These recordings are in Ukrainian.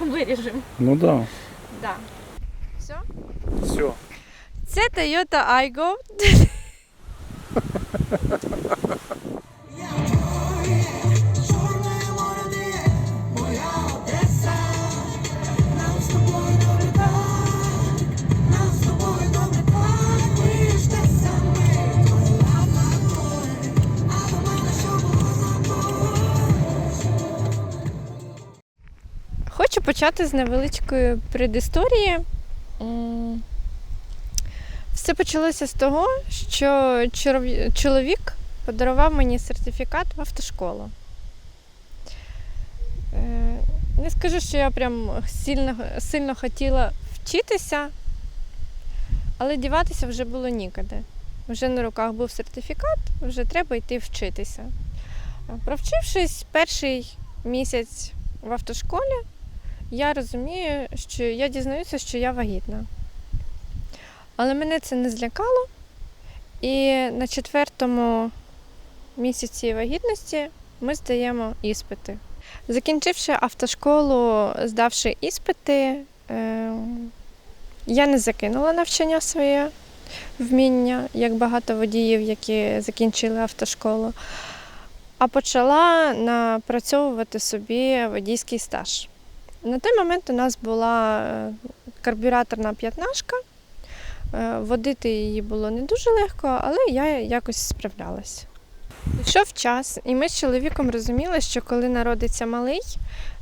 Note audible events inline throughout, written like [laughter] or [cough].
виріжемо. Ну да. Да. Все? Все. Це Toyota Aygo. [laughs] почати з невеличкої предісторії. Все почалося з того, що чоловік подарував мені сертифікат в автошколу. Е, Не скажу, що я прям сильно, сильно хотіла вчитися, але діватися вже було нікуди. Вже на руках був сертифікат, вже треба йти вчитися. Провчившись перший місяць в автошколі, я розумію, що я дізнаюся, що я вагітна. Але мене це не злякало. І на четвертому місяці вагітності ми здаємо іспити. Закінчивши автошколу, здавши іспити, е, я не закинула навчання своє вміння, як багато водіїв, які закінчили автошколу, а почала напрацьовувати собі водійський стаж. На той момент у нас була е, карбюраторна п'ятнашка. Е, Водити її було не дуже легко, але я якось справлялася. Йшов час, і ми з чоловіком розуміли, що коли народиться малий,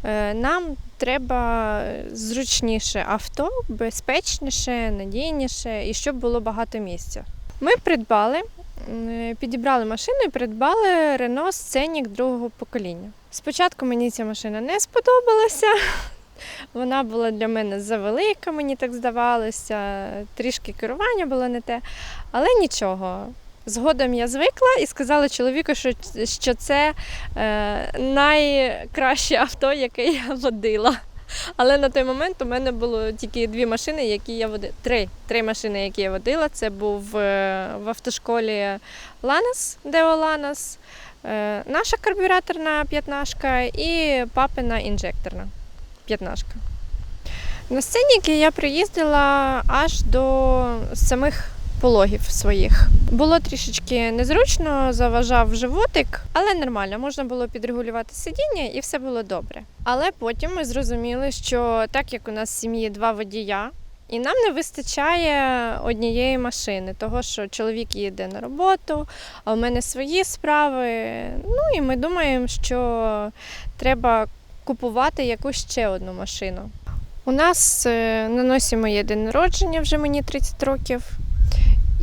е, нам треба зручніше авто, безпечніше, надійніше і щоб було багато місця. Ми придбали, підібрали машину і придбали Renault Scenic другого покоління. Спочатку мені ця машина не сподобалася. [laughs] Вона була для мене завелика, мені так здавалося. Трішки керування було не те, але нічого. Згодом я звикла і сказала чоловіку, що, що це е, найкраще авто, яке я водила. Але на той момент у мене було тільки дві машини, які я водила. Три, три машини, які я водила. Це був е, в автошколі Ланас, Део Ланас, е, наша карбюраторна п'ятнашка і папина інжекторна п'ятнашка. На сценіки я приїздила аж до самих пологів своїх. Було трішечки незручно, заважав животик, але нормально, можна було підрегулювати сидіння і все було добре. Але потім ми зрозуміли, що так як у нас в сім'ї два водія, і нам не вистачає однієї машини, того що чоловік їде на роботу, а у мене свої справи. Ну і ми думаємо, що треба купувати якусь ще одну машину. У нас е, на носі моє день народження, вже мені 30 років.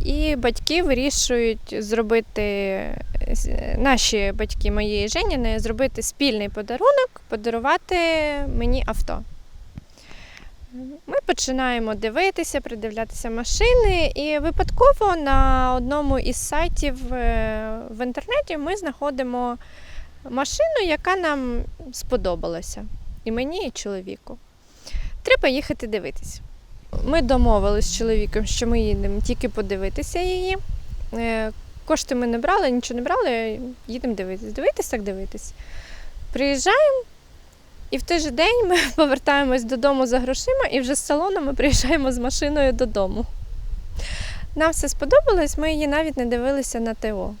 І батьки вирішують зробити, е, наші батьки моєї Женіни, зробити спільний подарунок, подарувати мені авто. Ми починаємо дивитися, придивлятися машини, і випадково на одному із сайтів е, в інтернеті ми знаходимо машину, яка нам сподобалася. І мені, і чоловіку. Треба їхати дивитись. Ми домовились з чоловіком, що ми їдемо тільки подивитися її. Е, Кошти ми не брали, нічого не брали, їдемо дивитись. Дивитись, так дивитись. Приїжджаємо, і в той же день ми [laughs] повертаємось додому за грошима, і вже з салону ми приїжджаємо з машиною додому. Нам все сподобалось, ми її навіть не дивилися на ТО.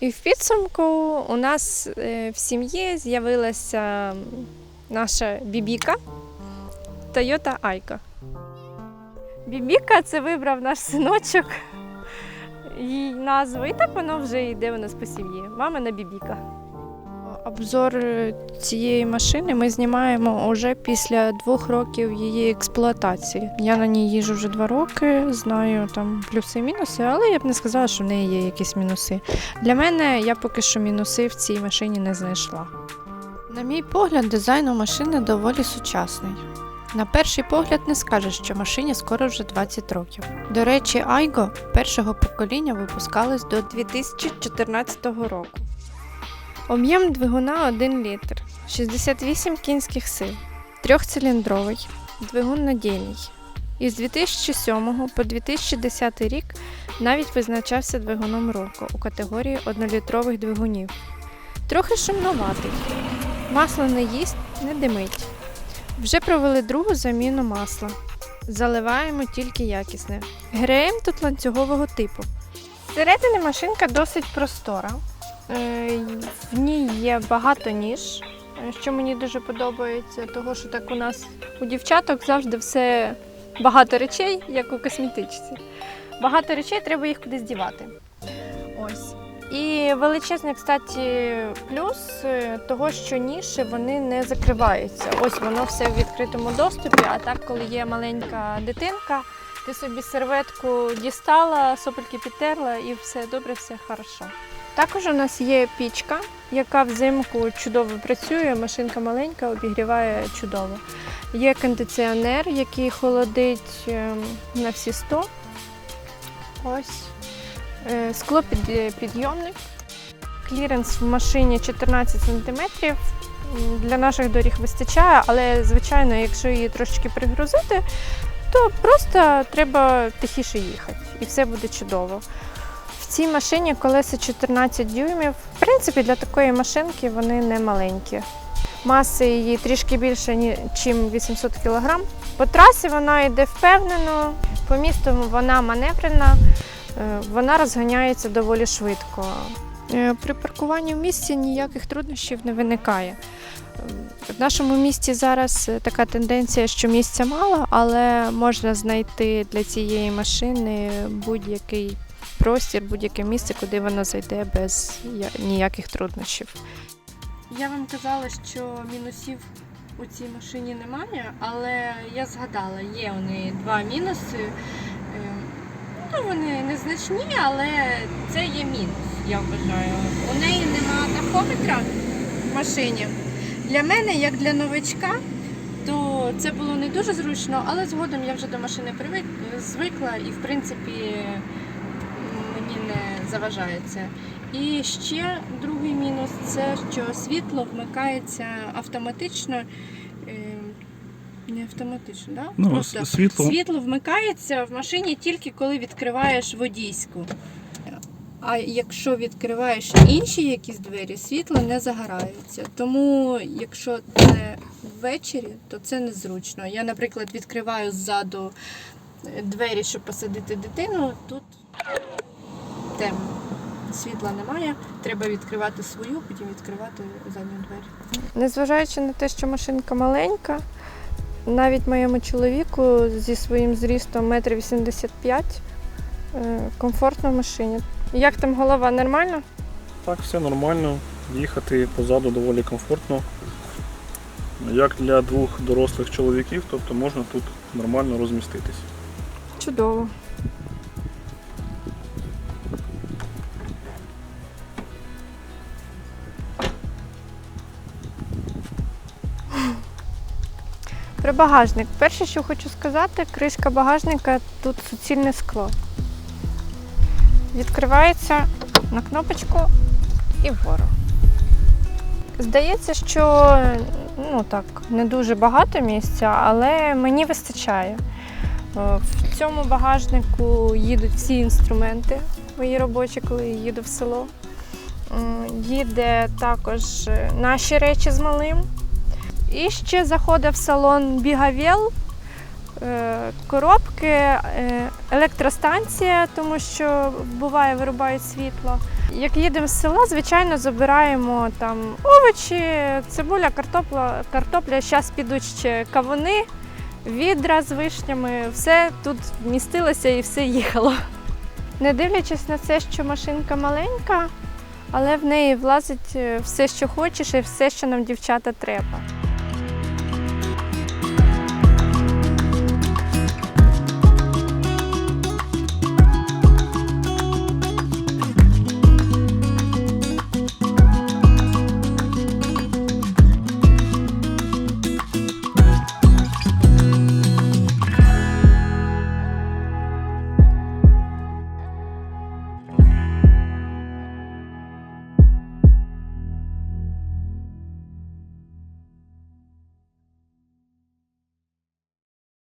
І в підсумку у нас е, в сім'ї з'явилася наша бібіка Toyota Aygo. Бібіка це вибрав наш синочок, їй назву, і так воно вже йде у нас по сім'ї. Мамина бібіка. Обзор е, цієї машини ми знімаємо вже після двох років її експлуатації. Я на ній їжджу вже два роки, знаю там плюси і мінуси, але я б не сказала, що в неї є якісь мінуси. Для мене я поки що мінуси в цій машині не знайшла. На мій погляд, дизайн у машини доволі сучасний. На перший погляд не скажеш, що машині скоро вже 20 років. До речі, Айго першого покоління випускались до 2014 року. Об'єм двигуна 1 літр, 68 кінських сил, трьохциліндровий, двигун надійний. Із 2007 по 2010 рік навіть визначався двигуном року у категорії 1-літрових двигунів. Трохи шумнуватий. Масло не їсть, не димить. Вже провели другу заміну масла. Заливаємо тільки якісне. Греєм тут ланцюгового типу. Всередині машинка досить простора. Е, В ній є багато ніж, е, що мені дуже подобається, того що так у нас у дівчаток завжди все багато речей, як у косметичці. Багато речей треба їх кудись дівати. І величезний, кстати, плюс е, того, що ніші вони не закриваються. Ось воно все в відкритому доступі. А так, коли є маленька дитинка, ти собі серветку дістала, сопельки підтерла і все добре, все хорошо. Також у нас є пічка, яка взимку чудово працює. Машинка маленька, обігріває чудово. Є кондиціонер, який холодить ем, на всі 100. Ось. Е, Скло під, підйомник. Кліренс в машині 14 см. Для наших доріг вистачає, але, звичайно, якщо її трошечки пригрузити, то просто треба тихіше їхати і все буде чудово. В цій машині колеса 14 дюймів. В принципі, для такої машинки вони не маленькі. Маси її трішки більше, ніж 800 кг. По трасі вона йде впевнено, по місту вона маневрена. Е, Вона розганяється доволі швидко. Е, При паркуванні в місті ніяких труднощів не виникає. Е, В нашому місті зараз така тенденція, що місця мало, але можна знайти для цієї машини будь-який простір, будь-яке місце, куди вона зайде без ніяких труднощів. Я вам казала, що мінусів у цій машині немає, але я згадала, є у неї два мінуси. Ну, вони незначні, але це є мінус, я вважаю. У неї нема тахометра в машині. Для мене, як для новичка, то це було не дуже зручно, але згодом я вже до машини привик, звикла і, в принципі, мені не заважає це. І ще другий мінус це що світло вмикається автоматично. Автоматично, да? Ну, Просто світло. Світло вмикається в машині тільки коли відкриваєш водійську. А якщо відкриваєш інші якісь двері, світло не загорається. Тому, якщо це ввечері, то це незручно. Я, наприклад, відкриваю ззаду двері, щоб посадити дитину. Тут темно. Світла немає, треба відкривати свою, потім відкривати задню двері. Незважаючи на те, що машинка маленька, навіть моєму чоловіку зі своїм зрістом метр вісімдесят п'ять комфортно в машині. Як там голова нормально? Так, все нормально. Їхати позаду доволі комфортно. Як для двох дорослих чоловіків, тобто можна тут нормально розміститись. Чудово. Про багажник. Перше, що хочу сказати, кришка багажника тут суцільне скло. Відкривається на кнопочку і вгору. Здається, що ну так, не дуже багато місця, але мені вистачає. Е, В цьому багажнику їдуть всі інструменти мої робочі, коли я їду в село. Їде також е, наші речі з малим. І ще заходить в салон бігавіл, е, коробки, е, електростанція, тому що буває вирубають світло. Як їдемо з села, звичайно, забираємо там овочі, цибуля, картопля, картопля. Зараз підуть ще кавуни, відра з вишнями. Все тут вмістилося і все їхало. Не дивлячись на це, що машинка маленька, але в неї влазить е, все, що хочеш, і все, що нам дівчата треба.